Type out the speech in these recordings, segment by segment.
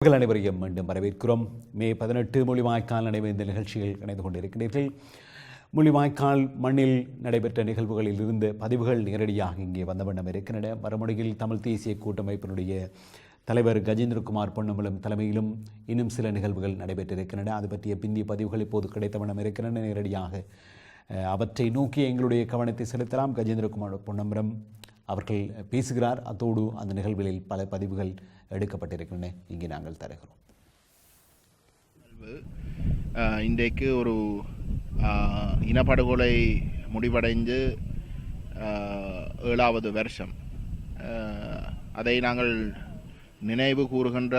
மக்கள் அனைவரையும் மீண்டும் வரவேற்கிறோம். மே பதினெட்டு மொழிவாய்க்கால் நடைபெறும் இந்த நிகழ்ச்சிகள் இணைந்து கொண்டிருக்கிறீர்கள். மொழிவாய்க்கால் மண்ணில் நடைபெற்ற நிகழ்வுகளில் இருந்த பதிவுகள் நேரடியாக இங்கே வந்த வண்ணம் இருக்கின்றன. மறுமொழியில் தமிழ் தேசிய கூட்டமைப்பினுடைய தலைவர் கஜேந்திரகுமார் பொன்னம்பலம் தலைமையிலும் இன்னும் சில நிகழ்வுகள் நடைபெற்றிருக்கின்றன. அது பற்றிய பிந்திய பதிவுகள் இப்போது கிடைத்த வண்ணம் இருக்கின்றன. நேரடியாக அவற்றை நோக்கி எங்களுடைய கவனத்தை செலுத்தலாம். கஜேந்திரகுமார் பொன்னம்பரம் அவர்கள் பேசுகிறார். அத்தோடு அந்த நிகழ்வுகளில் பல பதிவுகள் எடுக்கப்பட்டிருக்கின்றன. இங்கே நாங்கள் தருகிறோம். இன்றைக்கு ஒரு இனப்படுகொலை முடிவடைந்து ஏழாவது வருஷம். அதை நாங்கள் நினைவு கூறுகின்ற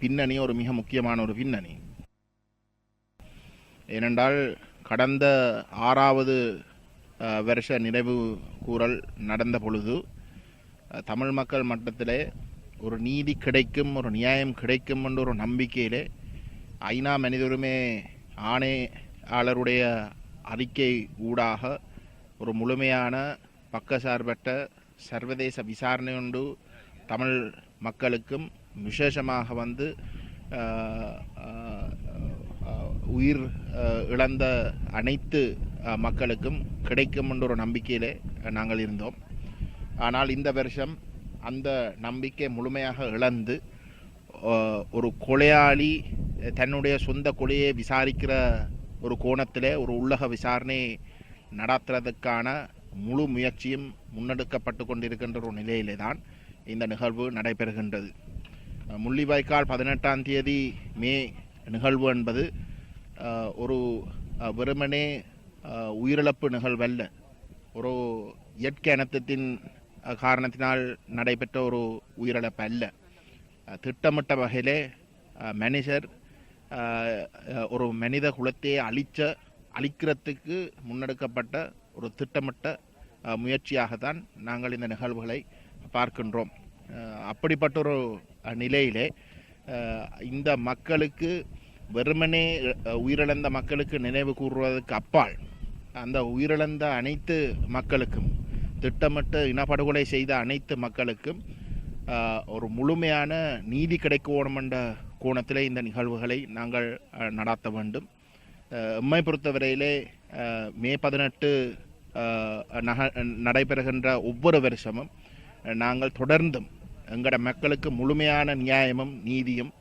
பின்னணி ஒரு மிக முக்கியமான ஒரு பின்னணி. ஏனென்றால் கடந்த ஆறாவது வருஷ நினைவு கூறல் நடந்த பொழுது தமிழ் மக்கள் மட்டத்திலே ஒரு நீதி கிடைக்கும் ஒரு நியாயம் கிடைக்கும் என்ற ஒரு நம்பிக்கையிலே ஐநா மனித உரிமை ஆணையாளருடைய அறிக்கை ஊடாக ஒரு முழுமையான பக்கசார்பற்ற சர்வதேச விசாரணை உண்டு தமிழ் மக்களுக்கும் விசேஷமாக வந்து உயிர் இழந்த அனைத்து மக்களுக்கும் கிடைக்கும் என்ற ஒரு நம்பிக்கையிலே நாங்கள் இருந்தோம். ஆனால் இந்த வருஷம் அந்த நம்பிக்கை முழுமையாக இழந்து ஒரு கொலையாளி தன்னுடைய சொந்த கொலையை விசாரிக்கிற ஒரு கோணத்தில் ஒரு உள்ளக விசாரணை நடத்துறதுக்கான முழு முயற்சியும் முன்னெடுக்கப்பட்டு கொண்டிருக்கின்ற ஒரு நிலையிலே தான் இந்த நிகழ்வு நடைபெறுகின்றது. முள்ளிவாய்க்கால் பதினெட்டாம் தேதி மே நிகழ்வு என்பது ஒரு வெறுமனே உயிரிழப்பு நிகழ்வல்ல. ஒரு இயற்கை அனத்தத்தின் காரணத்தினால் நடைபெற்ற ஒரு உயிரிழப்பு அல்ல திட்டமிட்ட வகையிலே மனிதர் ஒரு மனித குலத்தை அழிச்ச அழிக்கிறதுக்கு முன்னெடுக்கப்பட்ட ஒரு திட்டமிட்ட முயற்சியாகத்தான் நாங்கள் இந்த நிகழ்வுகளை பார்க்கின்றோம். அப்படிப்பட்ட ஒரு நிலையிலே இந்த மக்களுக்கு வெறுமனே உயிரிழந்த மக்களுக்கு நினைவு கூறுவதற்கு அப்பால் அந்த உயிரிழந்த அனைத்து மக்களுக்கும் திட்டமிட்டு இனப்படுகொலை செய்த அனைத்து மக்களுக்கும் ஒரு முழுமையான நீதி கிடைக்கணும் என்ற கோணத்தில் இந்த நிகழ்வுகளை நாங்கள் நடாத்த வேண்டும். எம்மை பொறுத்தவரையிலே மே பதினெட்டு நக நடைபெறுகின்ற ஒவ்வொரு வருஷமும் நாங்கள் தொடர்ந்தும் எங்களோட மக்களுக்கு முழுமையான நியாயமும் நீதியும்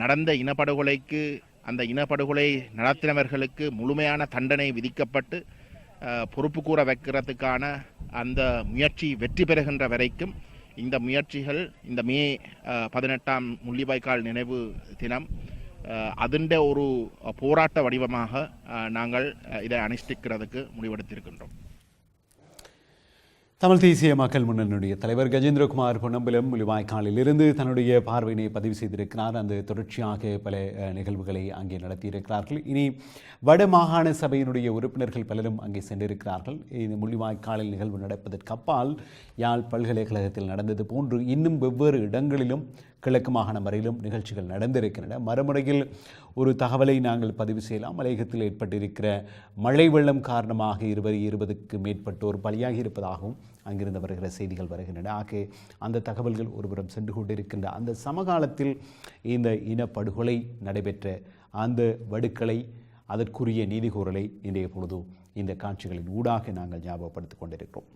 நடந்த இனப்படுகொலைக்கு அந்த இனப்படுகொலை நடத்தினவர்களுக்கு முழுமையான தண்டனை விதிக்கப்பட்டு பொறுப்பு கூற வைக்கிறதுக்கான அந்த முயற்சி வெற்றி பெறுகின்ற வரைக்கும் இந்த முயற்சிகள் இந்த மே பதினெட்டாம் முள்ளிவாய்க்கால் நினைவு தினம் அதுண்ட ஒரு போராட்ட வடிவமாக நாங்கள் இதை அனுஷ்டிக்கிறதுக்கு முடிவெடுத்திருக்கின்றோம். தமிழ் தேசிய மக்கள் முன்னணியுடைய தலைவர் கஜேந்திரகுமார் பொன்னம்பலம் முள்ளிவாய்க்காலில் இருந்து தன்னுடைய பார்வையினை பதிவு செய்திருக்கிறார். அந்த தொடர்ச்சியாக பல நிகழ்வுகளை அங்கே நடத்தியிருக்கிறார்கள். இனி வட மாகாண சபையினுடைய உறுப்பினர்கள் பலரும் அங்கே சென்றிருக்கிறார்கள். இந்த முள்ளிவாய்க்காலில் நிகழ்வு நடப்பதற்கு அப்பால் யாழ் பல்கலைக்கழகத்தில் நடந்தது போன்று இன்னும் வெவ்வேறு இடங்களிலும் கிழக்கு மாகாணம் வரையிலும் நிகழ்ச்சிகள் நடந்திருக்கின்றன. மறுமுறையில் ஒரு தகவலை நாங்கள் பதிவு செய்யலாம். மலையகத்தில் ஏற்பட்டிருக்கிற மழை வெள்ளம் காரணமாக இருபது இருபதுக்கு மேற்பட்டோர் பலியாகி இருப்பதாகவும் அங்கிருந்து வருகிற செய்திகள் வருகின்றன. ஆகவே அந்த தகவல்கள் ஒருபுறம் சென்று கொண்டிருக்கின்ற அந்த சமகாலத்தில் இந்த இனப்படுகொலை நடைபெற்ற அந்த வடுக்களை அதற்குரிய நீதிகூறலை இன்றைய பொழுது இந்த காட்சிகளின் ஊடாக நாங்கள் ஞாபகப்படுத்திக் கொண்டிருக்கிறோம்.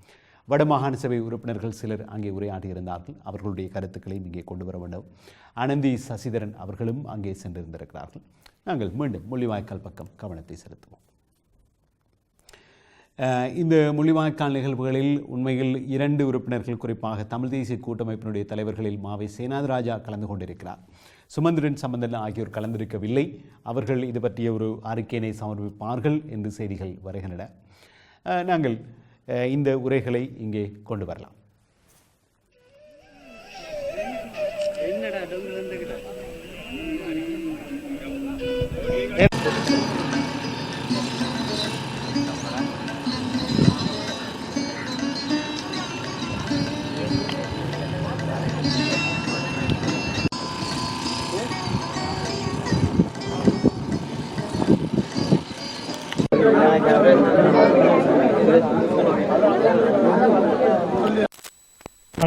வடமாகாண சபை உறுப்பினர்கள் சிலர் அங்கே உரையாற்றியிருந்தார்கள் அவர்களுடைய கருத்துக்களையும் இங்கே கொண்டு வர வேண்டும். அனந்தி சசிதரன் அவர்களும் அங்கே சென்றிருந்திருக்கிறார்கள். நாங்கள் மீண்டும் முள்ளிவாய்க்கால் பக்கம் கவனத்தை செலுத்துவோம். இந்த முள்ளிவாய்க்கால் நிகழ்வுகளில் உண்மையில் இரண்டு உறுப்பினர்கள் குறிப்பாக தமிழ் தேசிய கூட்டமைப்பினுடைய தலைவர்களில் மாவை சேனாதிராஜா கலந்து கொண்டிருக்கிறார். சுமந்திரன் சம்பந்தன் ஆகியோர் கலந்திருக்கவில்லை. அவர்கள் இது பற்றிய ஒரு அறிக்கையினை சமர்ப்பிப்பார்கள் என்று செய்திகள் வருகின்றன. நாங்கள் இந்த உரைகளை இங்கே கொண்டு வரலாம்.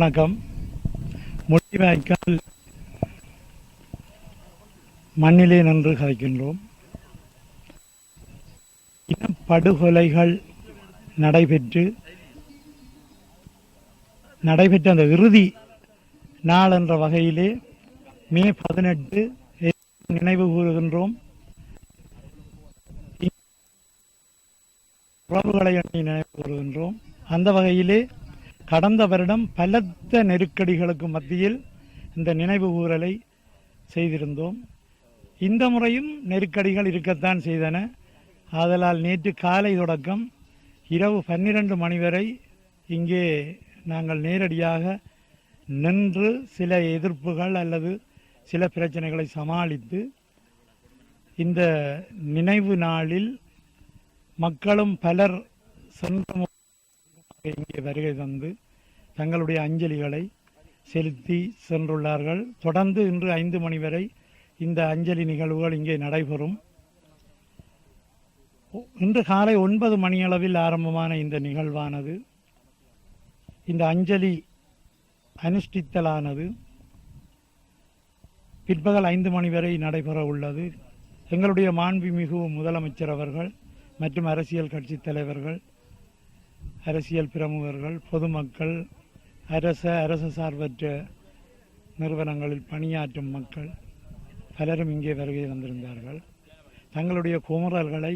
வணக்கம். முடிவாய்க்கால் மண்ணிலே நின்று கதைக்கின்றோம் படுகொலைகள் நடைபெற்று நடைபெற்ற அந்த இறுதி நாள் என்ற வகையிலே மே பதினெட்டு நினைவு கூறுகின்றோம். உறவுகளை எண்ணி நினைவு கூறுகின்றோம். அந்த வகையிலே கடந்த வருடம் பலத்த நெருக்கடிகளுக்கு மத்தியில் இந்த நினைவு கூறலை செய்திருந்தோம். இந்த முறையும் நெருக்கடிகள் இருக்கத்தான் செய்தன. ஆதலால் நேற்று காலை தொடக்கம் இரவு பன்னிரண்டு மணி வரை இங்கே நாங்கள் நேரடியாக நின்று சில எதிர்ப்புகள் அல்லது சில பிரச்சனைகளை சமாளித்து இந்த நினைவு நாளில் மக்களும் பலர் சென்ற இங்கே வருகை தந்து தங்களுடைய அஞ்சலிகளை செலுத்தி சென்றுள்ளார்கள். தொடர்ந்து இன்று ஐந்து மணி வரை இந்த அஞ்சலி நிகழ்வுகள் இங்கே நடைபெறும். இன்று காலை ஒன்பது மணியளவில் ஆரம்பமான இந்த நிகழ்வானது. இந்த அஞ்சலி அனுஷ்டித்தலானது. பிற்பகல் ஐந்து மணி வரை நடைபெற உள்ளது. எங்களுடைய மாண்புமிகு முதலமைச்சர் அவர்கள் மற்றும் அரசியல் கட்சி தலைவர்கள் அரசியல் பிரமுகர்கள் பொதுமக்கள் அரச அரசு சார்பற்ற நிறுவனங்களில் பணியாற்றும் மக்கள் பலரும் இங்கே வருகை வந்திருந்தார்கள் தங்களுடைய குமுறல்களை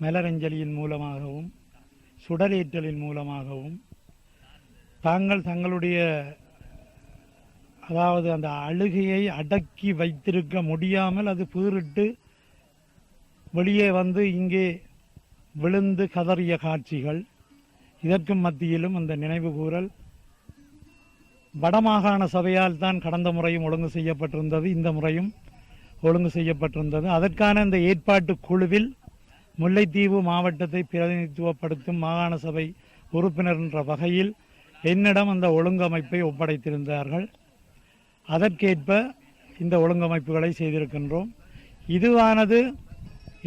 மலரஞ்சலியின் மூலமாகவும் சுடலேற்றலின் மூலமாகவும் தாங்கள் தங்களுடைய அதாவது அந்த அழுகையை அடக்கி வைத்திருக்க முடியாமல் அது பீறிட்டு வெளியே வந்து இங்கே விழுந்து கதறிய காட்சிகள் இதற்கும் மத்தியிலும் அந்த நினைவு கூறல் வடமாகாண சபையால் தான் கடந்த முறையும் ஒழுங்கு செய்யப்பட்டிருந்தது இந்த முறையும் ஒழுங்கு செய்யப்பட்டிருந்தது. அதற்கான இந்த ஏற்பாட்டு குழுவில் முல்லைத்தீவு மாவட்டத்தை பிரதிநிதித்துவப்படுத்தும் மாகாண சபை உறுப்பினர் என்ற வகையில் என்னிடம் அந்த ஒழுங்கமைப்பை ஒப்படைத்திருந்தார்கள். அதற்கேற்ப இந்த ஒழுங்கமைப்புகளை செய்திருக்கின்றோம். இதுவானது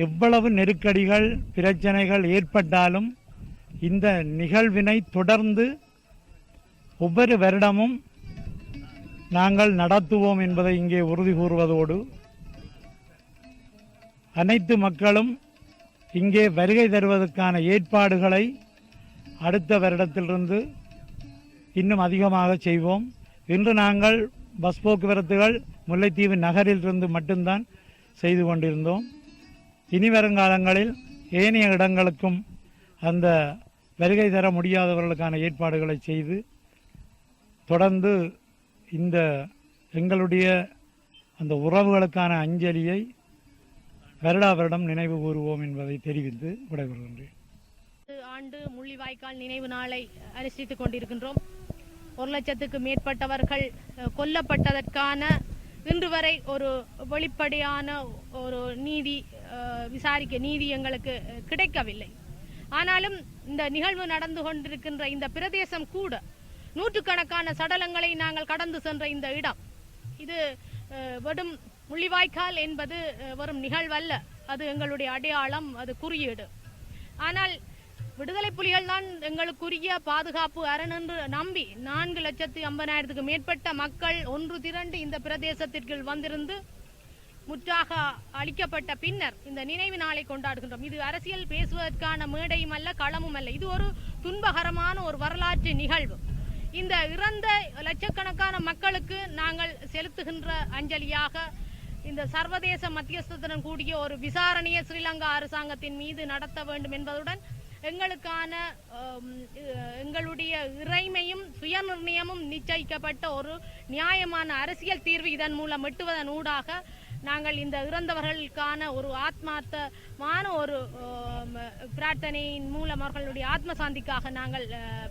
எவ்வளவு நெருக்கடிகள் பிரச்சனைகள் ஏற்பட்டாலும் இந்த நிகழ்வினை தொடர்ந்து ஒவ்வொரு வருடமும் நாங்கள் நடத்துவோம் என்பதை இங்கே உறுதி கூறுவதோடு அனைத்து மக்களும் இங்கே வருகை தருவதற்கான ஏற்பாடுகளை அடுத்த வருடத்திலிருந்து இன்னும் அதிகமாக செய்வோம். இன்று நாங்கள் பஸ் போக்குவரத்துகள் முல்லைத்தீவு நகரிலிருந்து மட்டும்தான் செய்து கொண்டிருந்தோம். இனி வருங்காலங்களில் ஏனைய இடங்களுக்கும் அந்த வருகை தர முடியாதவர்களுக்கான ஏற்பாடுகளை செய்து தொடர்ந்து இந்த எங்களுடைய அந்த உறவுகளுக்கான அஞ்சலியை வருடா வருடம் நினைவு கூறுவோம் என்பதை தெரிவித்து விடைபெறுகின்றேன். ஆண்டு முள்ளிவாய்க்கால் நினைவு நாளை அனுஷ்டித்துக் கொண்டிருக்கின்றோம். ஒரு லட்சத்துக்கு மேற்பட்டவர்கள் கொல்லப்பட்டதற்கான இன்று வரை ஒரு வெளிப்படையான ஒரு நீதி விசாரிக்க நீதி எங்களுக்கு கிடைக்கவில்லை. ஆனாலும் இந்த நிகழ்வு நடந்து கொண்டிருக்கின்ற இந்த பிரதேசம் கூட நூற்றுக்கணக்கான சடலங்களை நாங்கள் கடந்து சென்ற இந்த இடம். இது வெடும் வெறும் முள்ளிவாய்க்கால் என்பது வரும் வெறும் நிகழ்வல்ல. அது எங்களுடைய அடையாளம் அது குறியீடு. ஆனால் விடுதலை புலிகள் தான் எங்களுக்குரிய பாதுகாப்பு அரண் என்று நம்பி நான்கு லட்சத்து ஐம்பதாயிரத்துக்கு மேற்பட்ட மக்கள் ஒன்று திரண்டு இந்த பிரதேசத்திற்குள் வந்திருந்து முற்றாக அளிக்கப்பட்ட பின்னர் இந்த நினைவு நாளை கொண்டாடுகின்றோம். இது அரசியல் பேசுவதற்கான மேடையும் அல்ல களமும் அல்ல. இது ஒரு துன்பகரமான ஒரு வரலாற்று நிகழ்வு. இந்த இறந்த லட்சக்கணக்கான மக்களுக்கு நாங்கள் செலுத்துகின்ற அஞ்சலியாக இந்த சர்வதேச மத்தியஸ்தத்துடன் கூடிய ஒரு விசாரணையை ஸ்ரீலங்கா அரசாங்கத்தின் மீது நடத்த வேண்டும் என்பதுடன் எங்களுக்கான அஹ், எங்களுடைய இறைமையும் சுயநிர்ணயமும் நிச்சயிக்கப்பட்ட ஒரு நியாயமான அரசியல் தீர்வு இதன் மூலம் எட்டுவதன் ஊடாக நாங்கள் இந்த இறந்தவர்களுக்கான ஒரு ஆத்மார்த்தமான ஒரு பிரார்த்தனையின் மூலம் அவர்களுடைய ஆத்ம சாந்திக்காக நாங்கள்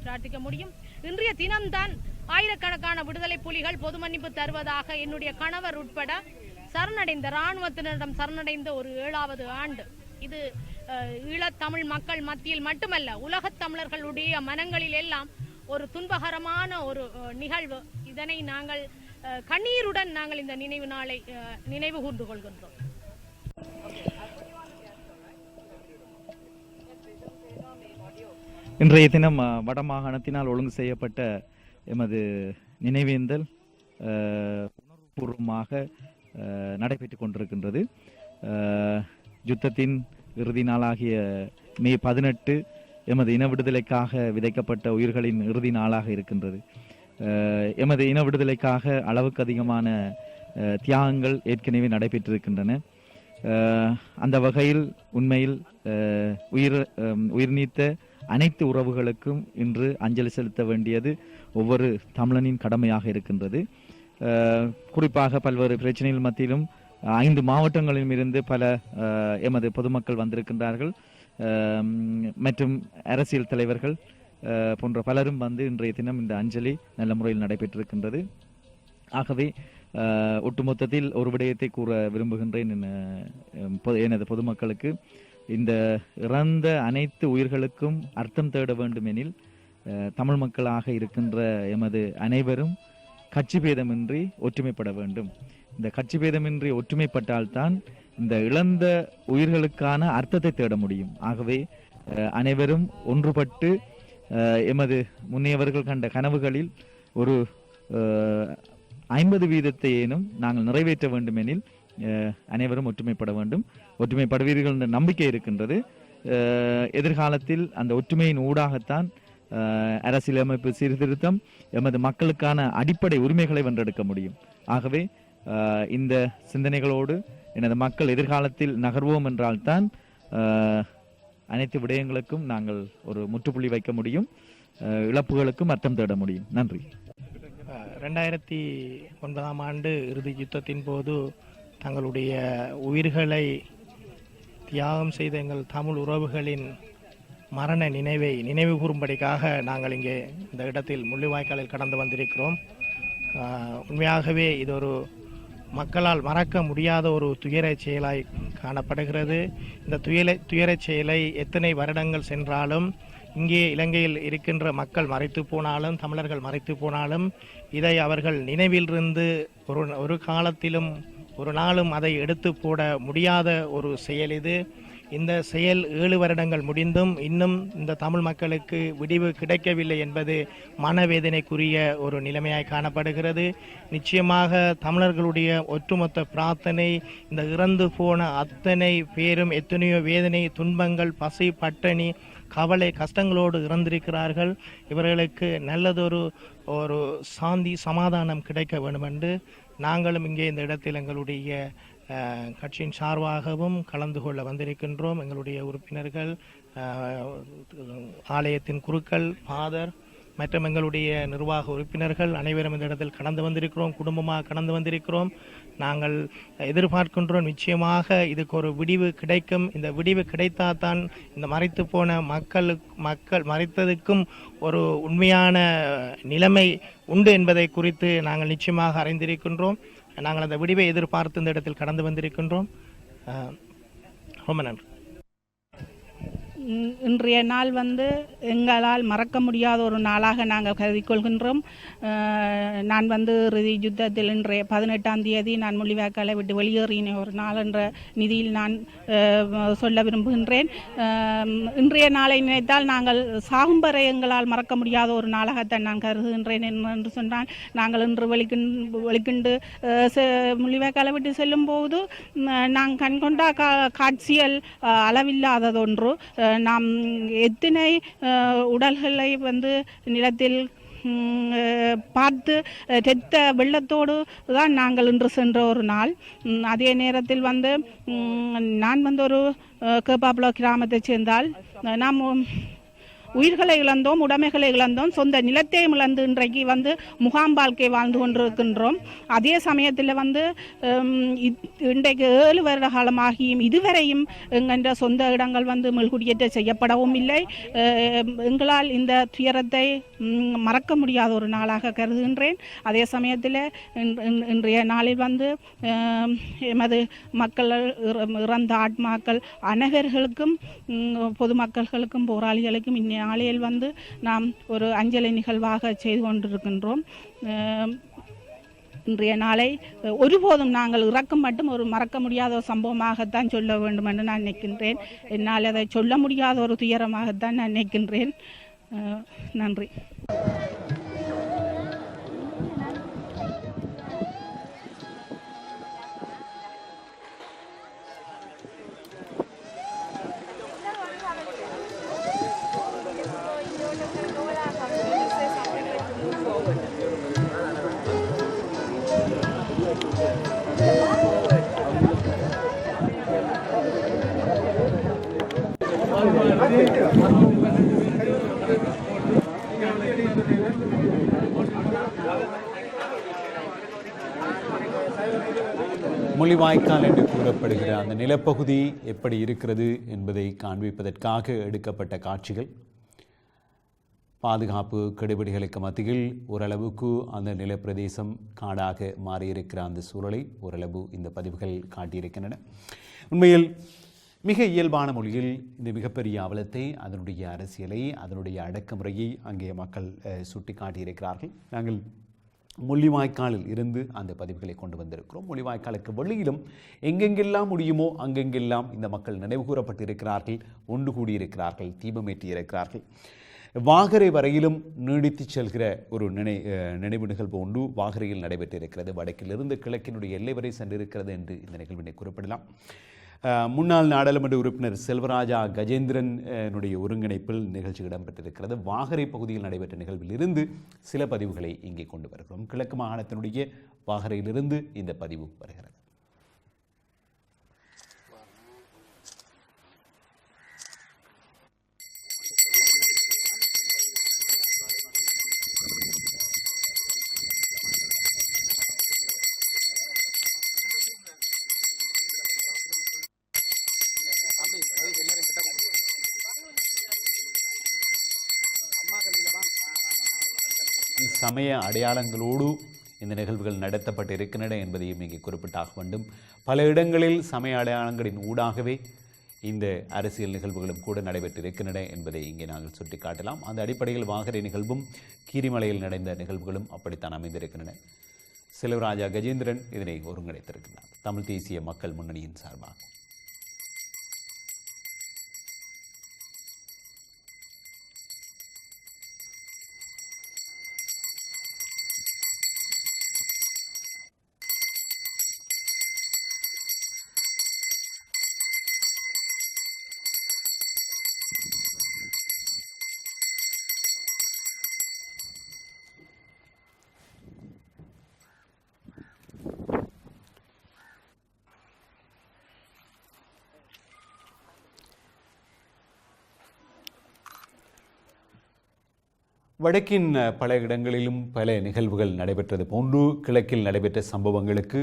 பிரார்த்திக்க முடியும். இன்றைய தினம்தான் ஆயிரக்கணக்கான விடுதலை புலிகள் பொது மன்னிப்பு தருவதாக என்னுடைய கணவர் உட்பட சரணடைந்த இராணுவத்தினரிடம் சரணடைந்த ஒரு ஏழாவது ஆண்டு. இது ஈழத்தமிழ் மக்கள் மத்தியில் மட்டுமல்ல உலகத் தமிழர்களுடைய மனங்களில் எல்லாம் ஒரு துன்பகரமான ஒரு நிகழ்வு. இதனை நாங்கள் கண்ணீருடன் நாங்கள் இந்த நினைவு நாளை நினைவு கூர்ந்து கொள்கின்றோம். இன்றைய தினம் வடமாகாணத்தினால் ஒழுங்கு செய்யப்பட்ட எமது நினைவேந்தல் உணர்வுபூர்வமாக அஹ், நடைபெற்று கொண்டிருக்கின்றது. யுத்தத்தின் இறுதி நாளாகிய மே பதினெட்டு எமது இன விடுதலைக்காக விதைக்கப்பட்ட உயிர்களின் இறுதி நாளாக இருக்கின்றது. எமது இன விடுதலைக்காக அளவுக்கு அதிகமான தியாகங்கள் ஏற்கனவே நடைபெற்றிருக்கின்றன. அந்த வகையில் உண்மையில் உயிர் உயிர் நீத்த அனைத்து உறவுகளுக்கும் இன்று அஞ்சலி செலுத்த வேண்டியது ஒவ்வொரு தமிழனின் கடமையாக இருக்கின்றது. குறிப்பாக பல்வேறு பிரச்சனைகள் மத்தியிலும் ஐந்து மாவட்டங்களிலும் இருந்து பல எமது பொதுமக்கள் வந்திருக்கின்றார்கள். மற்றும் அரசியல் தலைவர்கள் போன்ற பலரும் வந்து இன்றைய தினம் இந்த அஞ்சலி நல்ல முறையில் நடைபெற்றிருக்கின்றது. ஆகவே ஒட்டுமொத்தத்தில் ஒரு விடயத்தை கூற விரும்புகின்றேன். எனது பொதுமக்களுக்கு இந்த இறந்த அனைத்து உயிர்களுக்கும் அர்த்தம் தேட வேண்டுமெனில் எனில் தமிழ் மக்களாக இருக்கின்ற எமது அனைவரும் கட்சி பேதமின்றி ஒற்றுமைப்பட வேண்டும். இந்த கட்சி பேதமின்றி ஒற்றுமைப்பட்டால்தான் இந்த இழந்த உயிர்களுக்கான அர்த்தத்தை தேட முடியும். ஆகவே அனைவரும் ஒன்றுபட்டு எமது முன்னையவர்கள் கண்ட கனவுகளில் ஒரு ஐம்பது வீதத்தை ஏனும் நாங்கள் நிறைவேற்ற வேண்டுமெனில் எனில் அனைவரும் ஒற்றுமைப்பட வேண்டும். ஒற்றுமைப்படுவீர்கள் என்ற நம்பிக்கை இருக்கின்றது. எதிர்காலத்தில் அந்த ஒற்றுமையின் ஊடாகத்தான் அரசியலமைப்பு சீர்திருத்தம் எமது மக்களுக்கான அடிப்படை உரிமைகளை வென்றெடுக்க முடியும். ஆகவே இந்த சிந்தனைகளோடு எனது மக்கள் எதிர்காலத்தில் நகர்வோம் என்றால்தான் அனைத்து விடயங்களுக்கும் நாங்கள் ஒரு முற்றுப்புள்ளி வைக்க முடியும். இழப்புகளுக்கும் அர்த்தம் தேட முடியும். நன்றி. ரெண்டாயிரத்தி ஒன்பதாம் ஆண்டு இறுதி யுத்தத்தின் போது தங்களுடைய உயிர்களை தியாகம் செய்த எங்கள் தமிழ் உறவுகளின் மரண நினைவை நினைவு கூறும்படிக்காக நாங்கள் இங்கே இந்த இடத்தில் முள்ளிவாய்க்காலில் கடந்து வந்திருக்கிறோம். உண்மையாகவே இது ஒரு மக்களால் மறக்க முடியாத ஒரு துயரச் செயலாய் காணப்படுகிறது. இந்த துயர துயரச் செயலை எத்தனை வருடங்கள் சென்றாலும் இங்கே இலங்கையில் இருக்கின்ற மக்கள் மறைத்து போனாலும் தமிழர்கள் மறைத்து போனாலும் இதை அவர்கள் நினைவிலிருந்து ஒரு ஒரு காலத்திலும் ஒரு நாளும் அதை எடுத்து போட முடியாத ஒரு செயல் இது. இந்த செயல் ஏழு வருடங்கள் முடிந்தும் இன்னும் இந்த தமிழ் மக்களுக்கு விடிவு கிடைக்கவில்லை என்பது மனவேதனைக்குரிய ஒரு நிலைமையாய் காணப்படுகிறது. நிச்சயமாக தமிழர்களுடைய ஒட்டுமொத்த பிரார்த்தனை இந்த இறந்து போன அத்தனை பேரும் எத்தனையோ வேதனை துன்பங்கள் பசி பட்டணி கவலை கஷ்டங்களோடு இறந்திருக்கிறார்கள். இவர்களுக்கு நல்லதொரு ஒரு சாந்தி சமாதானம் கிடைக்க வேண்டும் என்று நாங்களும் இங்கே இந்த இடத்தில் எங்களுடைய கட்சியின் சார்பாகவும் கலந்து கொள்ள வந்திருக்கின்றோம். எங்களுடைய உறுப்பினர்கள் ஆலயத்தின் குருக்கள் ஃபாதர் மற்றும் எங்களுடைய நிர்வாக உறுப்பினர்கள் அனைவரும் இந்த இடத்தில் கடந்து வந்திருக்கிறோம். குடும்பமாக கடந்து வந்திருக்கிறோம். நாங்கள் எதிர்பார்க்கின்றோம் நிச்சயமாக இதுக்கு ஒரு விடிவு கிடைக்கும். இந்த விடிவு கிடைத்தாதான் இந்த மறைத்து போன மக்களுக்கு மக்கள் மறைத்ததுக்கும் ஒரு உண்மையான நிலைமை உண்டு என்பதை குறித்து நாங்கள் நிச்சயமாக அறிந்திருக்கின்றோம். நாங்கள் அந்த விடிவை எதிர்பார்த்து இந்த இடத்தில் கடந்து வந்திருக்கின்றோம். ரொம்ப நன்றி. இன்றைய நாள் வந்து எங்களால் மறக்க முடியாத ஒரு நாளாக நாங்கள் கருதி கொள்கின்றோம் நான் வந்து இறுதி யுத்தத்தில் இன்றைய பதினெட்டாம் தேதி நான் மொழிவாக்காலை விட்டு வெளியேறின ஒரு நாள் என்ற நிதியில் நான் சொல்ல விரும்புகின்றேன். இன்றைய நாளை நினைத்தால் நாங்கள் சாகும் வரை எங்களால் மறக்க முடியாத ஒரு நாளாகத்தான் நான் கருதுகின்றேன் என்று சொன்னால் நாங்கள் இன்று வெளிக்கின் வெளிக்கிண்டு செ- மொழிவாக்காலை விட்டு செல்லும்போது நாங்கள் நான் கண்கொண்டா கா காட்சியல் அளவில்லாததொன்று நாம் எத்தனை உடல்களை வந்து நிலத்தில் பார்த்து தெத்த வெள்ளத்தோடு தான் நாங்கள் இன்று சென்ற ஒரு நாள். அதே நேரத்தில் வந்து நான் வந்து ஒரு கேப்பாப்புல கிராமத்தை சேர்ந்தால் நாம் உயிர்களை இழந்தோம் உடைமைகளை இழந்தோம் சொந்த நிலத்தையும் இழந்து இன்றைக்கு வந்து முகாம் வாழ்க்கை வாழ்ந்து கொண்டிருக்கின்றோம். அதே சமயத்தில் வந்து இன்றைக்கு ஏழு வருட காலமாகியும் இதுவரையும் எங்கின்ற சொந்த இடங்கள் வந்து மீள்குடியேற்ற செய்யப்படவும் இல்லை. எங்களால் இந்த துயரத்தை மறக்க முடியாத ஒரு நாளாக கருதுகின்றேன். அதே சமயத்தில் இன்- இன்- இன்றைய நாளில் வந்து எமது மக்கள் இறந்த ஆத்மாக்கள் அனைவர்களுக்கும் பொதுமக்கள்களுக்கும் போராளிகளுக்கும் ஆலையில் வந்து நாம் ஒரு அஞ்சலி நிகழ்வாக செய்து கொண்டிருக்கின்றோம். இன்றைய நாளை ஒருபோதும் நாங்கள் இறக்கம் மட்டும் ஒரு மறக்க முடியாத ஒரு சம்பவமாகத்தான் சொல்ல வேண்டும் என்று நான் நினைக்கின்றேன். என்னால் அதை சொல்ல முடியாத ஒரு துயரமாகத்தான் நான் நினைக்கின்றேன். நன்றி. மொழிவாய்க்கால் என்று கூறப்படுகிற அந்த நிலப்பகுதி எப்படி இருக்கிறது என்பதை காண்பிப்பதற்காக எடுக்கப்பட்ட காட்சிகள். பாதுகாப்பு கெடுபிடிகளுக்கு மத்தியில் ஓரளவுக்கு அந்த நிலப்பிரதேசம் காடாக மாறியிருக்கிற அந்த சூழலை ஓரளவு இந்த பதிவுகள் காட்டியிருக்கின்றன. உண்மையில் மிக இயல்பான மொழியில் இந்த மிகப்பெரிய அவலத்தை அதனுடைய அரசியலை அதனுடைய அடக்குமுறையை அங்கே மக்கள் சுட்டி காட்டியிருக்கிறார்கள் நாங்கள் முள்ளிவாய்க்காலில் இருந்து அந்த பதிவுகளை கொண்டு வந்திருக்கிறோம். முள்ளிவாய்க்காலுக்கு வெளியிலும் எங்கெங்கெல்லாம் முடியுமோ அங்கெங்கெல்லாம் இந்த மக்கள் நினைவு கூறப்பட்டிருக்கிறார்கள் ஒன்று கூடியிருக்கிறார்கள் தீபமேற்றி இருக்கிறார்கள் வாகரை வரையிலும் நீடித்துச் செல்கிற ஒரு நினை நினைவு நிகழ்வு ஒன்று வாகரையில் நடைபெற்றிருக்கிறது. வடக்கிலிருந்து கிழக்கினுடைய எல்லை வரை சென்றிருக்கிறது என்று இந்த நிகழ்வினை குறிப்பிடலாம். முன்னாள் நாடாளுமன்ற உறுப்பினர் செல்வராஜா கஜேந்திரன் ஒருங்கிணைப்பில் நிகழ்ச்சி இடம்பெற்றிருக்கிறது. வாகரை பகுதியில் நடைபெற்ற நிகழ்வில் இருந்து சில பதிவுகளை இங்கே கொண்டு வருகிறோம். கிழக்கு மாகாணத்தினுடைய வாகரையிலிருந்து இந்த பதிவு வருகிறது சமய அடையாளங்களோடு இந்த நிகழ்வுகள் நடத்தப்பட்டிருக்கின்றன என்பதையும் இங்கே குறிப்பிட்டாக வேண்டும். பல இடங்களில் சமய அடையாளங்களின் ஊடாகவே இந்த அரசியல் நிகழ்வுகளும் கூட நடைபெற்றிருக்கின்றன என்பதை இங்கே நாங்கள் சுட்டிக்காட்டலாம். அந்த அடிப்படையில் வாகரை நிகழ்வும் கீரிமலையில் நடந்த நிகழ்வுகளும் அப்படித்தான் அமைந்திருக்கின்றன. செல்வராஜா கஜேந்திரன் இதனை ஒருங்கிணைத்திருக்கிறார். தமிழ் தேசிய மக்கள் முன்னணியின் சார்பாக. வடக்கின் பல இடங்களிலும் பல நிகழ்வுகள் நடைபெற்றது போன்று கிழக்கில் நடைபெற்ற சம்பவங்களுக்கு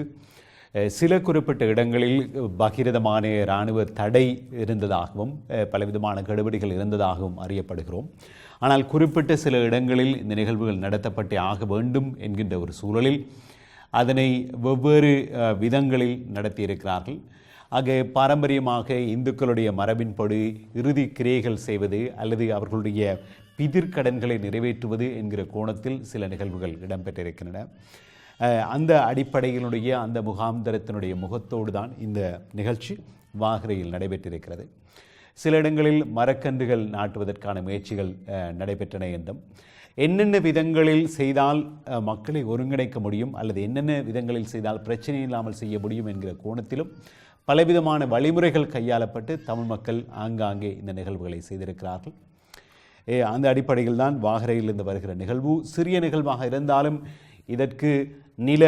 சில குறிப்பிட்ட இடங்களில் பகிரதமான இராணுவ தடை இருந்ததாகவும் பலவிதமான கெடுபிடிகள் இருந்ததாகவும் அறியப்படுகிறோம். ஆனால் குறிப்பிட்ட சில இடங்களில் இந்த நிகழ்வுகள் நடத்தப்பட்டே ஆக வேண்டும் என்கின்ற ஒரு சூழலில் அதனை வெவ்வேறு விதங்களில் நடத்தியிருக்கிறார்கள். ஆக பாரம்பரியமாக இந்துக்களுடைய மரபின்படி இறுதி கிரியைகள் செய்வது அல்லது அவர்களுடைய பிதிர்கடன்களை நிறைவேற்றுவது என்கிற கோணத்தில் சில நிகழ்வுகள் இடம்பெற்றிருக்கின்றன. அந்த அடிப்படையினுடைய அந்த முகாந்தரத்தினுடைய முகத்தோடு தான் இந்த நிகழ்ச்சி வாகரையில் நடைபெற்றிருக்கிறது. சில இடங்களில் மரக்கன்றுகள் நாட்டுவதற்கான முயற்சிகள் நடைபெற்றன என்றும் என்னென்ன விதங்களில் செய்தால் மக்களை ஒருங்கிணைக்க முடியும் அல்லது என்னென்ன விதங்களில் செய்தால் பிரச்சனை இல்லாமல் செய்ய முடியும் என்கிற கோணத்திலும் பலவிதமான வழிமுறைகள் கையாளப்பட்டு தமிழ் மக்கள் ஆங்காங்கே இந்த நிகழ்வுகளை செய்திருக்கிறார்கள். அந்த அடிப்படையில் தான் வாகரையிலிருந்து வருகிற நிகழ்வு. சிறிய நிகழ்வாக இருந்தாலும் இதற்கு நில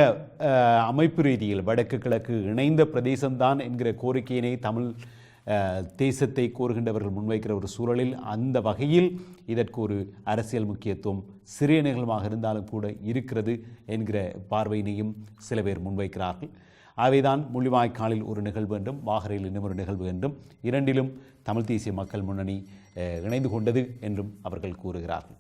அமைப்பு ரீதியில் வடக்கு கிழக்கு இணைந்த பிரதேசம்தான் என்கிற கோரிக்கையினை தமிழ் தேசத்தை கோருகின்றவர்கள் முன்வைக்கிற ஒரு சூழலில் அந்த வகையில் இதற்கு ஒரு அரசியல் முக்கியத்துவம் சிறிய நிகழ்வாக இருந்தாலும் கூட இருக்கிறது என்கிற பார்வையினையும் சில பேர் முன்வைக்கிறார்கள். அவைதான் முள்ளிவாய்க்காலில் ஒரு நிகழ்வு என்றும் வாகரையில் இன்னும் ஒரு நிகழ்வு என்றும் இரண்டிலும் தமிழ் தேசிய மக்கள் முன்னணி இணைந்து கொண்டது என்றும் அவர்கள் கூறுகிறார்கள்.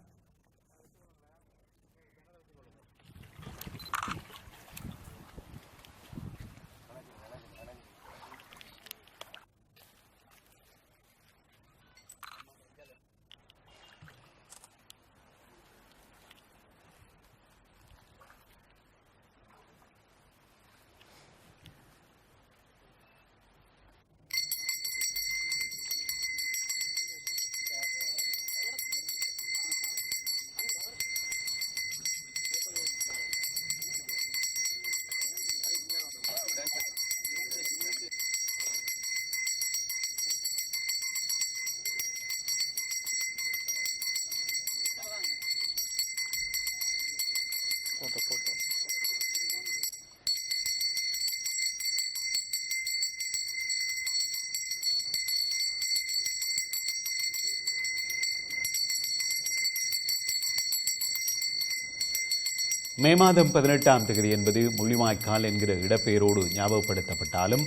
மே மாதம் பதினெட்டாம் தேதி என்பது முள்ளிவாய்க்கால் என்கிற இடப்பெயரோடு ஞாபகப்படுத்தப்பட்டாலும்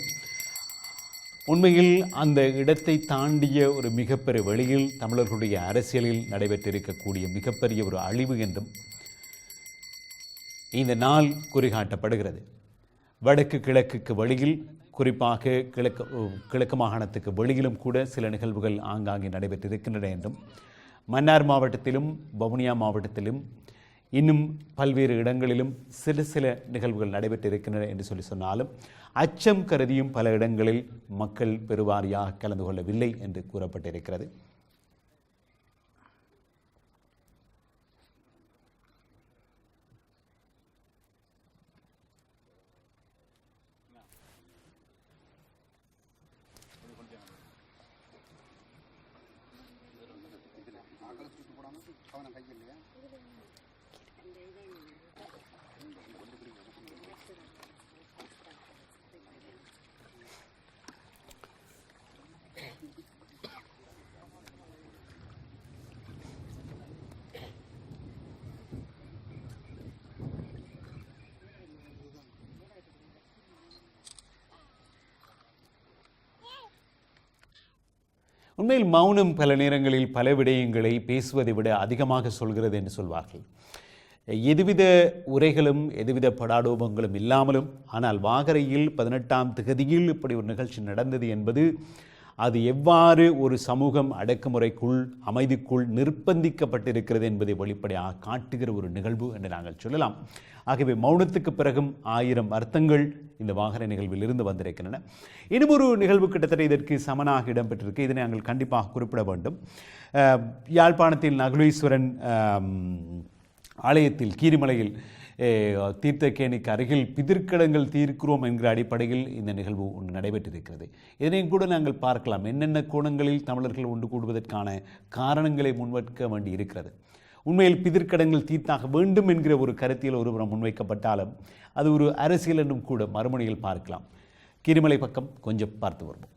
உண்மையில் அந்த இடத்தை தாண்டிய ஒரு மிகப்பெரிய வெளியில் தமிழர்களுடைய அரசியலில் நடைபெற்றிருக்கக்கூடிய மிகப்பெரிய ஒரு அழிவு என்றும் இந்த நாள் குறிகாட்டப்படுகிறது. வடக்கு கிழக்குக்கு வெளியில் குறிப்பாக கிழக்கு கிழக்கு மாகாணத்துக்கு வெளியிலும் கூட சில நிகழ்வுகள் ஆங்காங்கே நடைபெற்றிருக்கின்றன என்றும் மன்னார் மாவட்டத்திலும் வவுனியா மாவட்டத்திலும் இன்னும் பல்வேறு இடங்களிலும் சில சில நிகழ்வுகள் நடைபெற்றிருக்கின்றன என்று சொல்லி சொன்னாலும் அச்சம் கருதியும் பல இடங்களில் மக்கள் பெருவாரியாக கலந்து கொள்ளவில்லை என்று கூறப்பட்டிருக்கிறது. உண்மையில் மௌனம் பல நேரங்களில் பல விடயங்களை பேசுவதை விட அதிகமாக சொல்கிறது என்று சொல்வார்கள். எதுவித உரைகளும் எதுவித படாடோபங்களும் இல்லாமலும் ஆனால் வாகரையில் பதினெட்டாம் திகதியில் இப்படி ஒரு நிகழ்ச்சி நடந்தது என்பது அது எவ்வாறு ஒரு சமூகம் அடக்குமுறைக்குள் அமைதிக்குள் நிர்பந்திக்கப்பட்டிருக்கிறது என்பதை வெளிப்படையாக காட்டுகிற ஒரு நிகழ்வு என்று நாங்கள் சொல்லலாம். ஆகவே மௌனத்துக்கு பிறகும் ஆயிரம் அர்த்தங்கள் இந்த வாகன நிகழ்வில் இருந்து வந்திருக்கின்றன. இன்னும் ஒரு நிகழ்வு கிட்டத்தட்ட இதற்கு சமனாக இடம்பெற்றிருக்கு. இதனை நாங்கள் கண்டிப்பாக குறிப்பிட வேண்டும். யாழ்ப்பாணத்தில் நகுலீஸ்வரன் ஆலயத்தில் கீரிமலையில் தீர்த்தக்கேணிக்கு அருகில் பிதிர்க்கடங்கள் தீர்க்கிறோம் என்கிற அடிப்படையில் இந்த நிகழ்வு ஒன்று நடைபெற்றிருக்கிறது. இதனையும் கூட நாங்கள் பார்க்கலாம். என்னென்ன கோணங்களில் தமிழர்கள் ஒன்று கூடுவதற்கான காரணங்களை முன்வைக்க வேண்டி இருக்கிறது. உண்மையில் பிதிர்க்கடங்கள் தீர்த்தாக வேண்டும் என்கிற ஒரு கருத்தியல் ஒருபுறம் முன்வைக்கப்பட்டாலும் அது ஒரு அரசியல் என்றும் கூட மறுமொழியில் பார்க்கலாம். கிரிமலை பக்கம் கொஞ்சம் பார்த்து வருவோம்.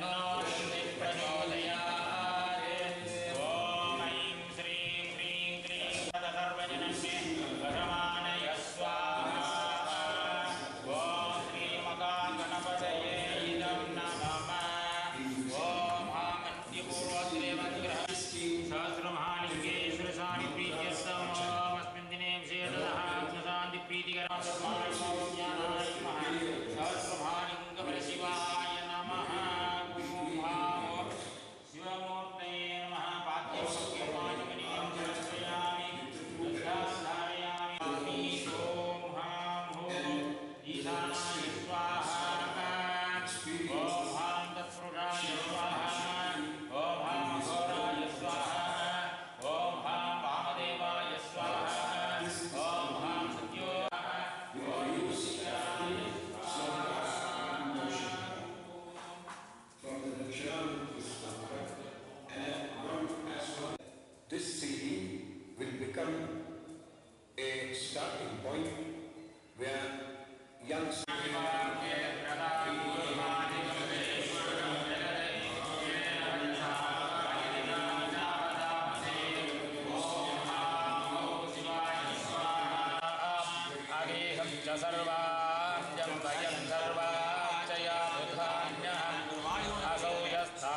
No.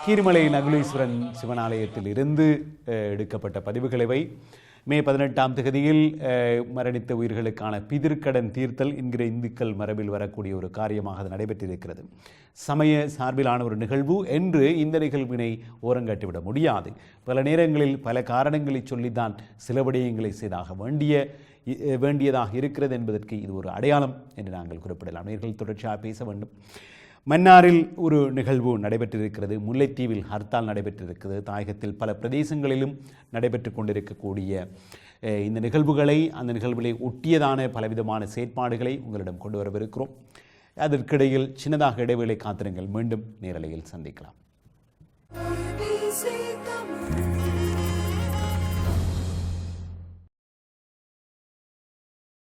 கீரிமலை நகுலீஸ்வரன் சிவனாலயத்தில் இருந்து எடுக்கப்பட்ட பதிவுகளவை மே பதினெட்டாம் தேதியில் மரணித்த உயிர்களுக்கான பிதிர்க்கடன் தீர்த்தல் என்கிற இந்துக்கள் மரபில் வரக்கூடிய ஒரு காரியமாக அது நடைபெற்றிருக்கிறது. சமய சார்பிலான ஒரு நிகழ்வு என்று இந்த நிகழ்வினை ஓரங்கட்டிவிட முடியாது. பல நேரங்களில் பல காரணங்களை சொல்லித்தான் சில விடயங்களை செய்தாக வேண்டிய வேண்டியதாக இருக்கிறது என்பதற்கு இது ஒரு அடையாளம் என்று நாங்கள் குறிப்பிடலாம். நேர்கள் தொடர்ச்சியாக பேச வேண்டும். மன்னாரில் ஒரு நிகழ்வு நடைபெற்றிருக்கிறது. முல்லைத்தீவில் ஹர்த்தால் நடைபெற்றிருக்கிறது. தாயகத்தில் பல பிரதேசங்களிலும் நடைபெற்று கொண்டிருக்கக்கூடிய இந்த நிகழ்வுகளை அந்த நிகழ்வுகளை ஒட்டியதான பலவிதமான செயற்பாடுகளை உங்களிடம் கொண்டு வரவிருக்கிறோம். அதற்கிடையில் சின்னதாக இடைவேளை காத்திருங்கள். மீண்டும் நேரலையில் சந்திக்கலாம்.